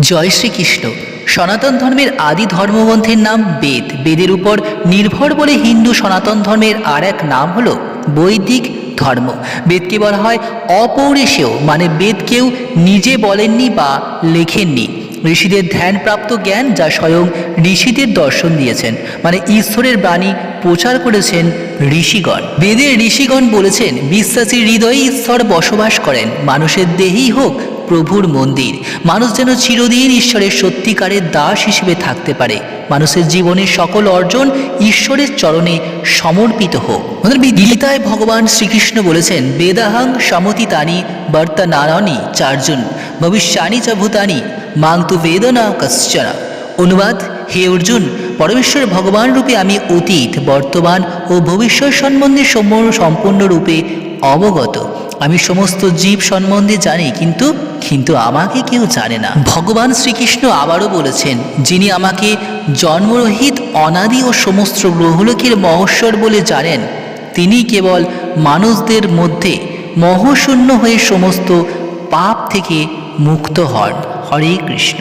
জয় শ্রীকৃষ্ণ। সনাতন ধর্মের আদি ধর্মগ্রন্থের নাম বেদ। বেদের উপর নির্ভর বলে হিন্দু সনাতন ধর্মের আর এক নাম হলো বৈদিক ধর্ম। বেদকে বলা হয় অপৌরেশেয় মানে বেদ কেউ নিজে বলেননি বা লেখেননি। ঋষিদের ধ্যানপ্রাপ্ত জ্ঞান যা স্বয়ং ঋষিদের দর্শন দিয়েছেন মানে ঈশ্বরের বাণী প্রচার করেছেন ঋষিগণ। বেদের ঋষিগণ বলেছেন, বিশ্বাসী হৃদয়ে ঈশ্বর বসবাস করেন, মানুষের দেহেই হোক প্রভুর মন্দির। মানুষ যেন চিরদিন ঈশ্বরের সত্যিকারের দাস হিসেবে থাকতে পারে। মানুষের জীবনের সকল অর্জন ঈশ্বরের চরণে সমর্পিত হোক। গীতায় ভগবান শ্রীকৃষ্ণ বলেছেন, বেদাহাং সমতিতানি বর্তা নারায়ণী চারজন ভবিষ্যানি চ ভূতানি মাংতু বেদনা কশ্চনা। অনুবাদ, হে অর্জুন, পরমেশ্বর ভগবান রূপে আমি অতীত, বর্তমান ও ভবিষ্যৎ সম্বন্ধে সম্পূর্ণ সম্পূর্ণরূপে অবগত। আমি সমস্ত জীব সম্বন্ধে জানি, কিন্তু কিন্তু আমাকে কেউ জানে না। ভগবান শ্রীকৃষ্ণ আবারও বলেছেন, যিনি আমাকে জন্মরহিত অনাদি ও সমস্ত গ্রহলোকের মহস্বর বলে জানেন, তিনি কেবল মানুষদের মধ্যে মহশূন্য হয়ে সমস্ত পাপ থেকে মুক্ত হন। হরে কৃষ্ণ।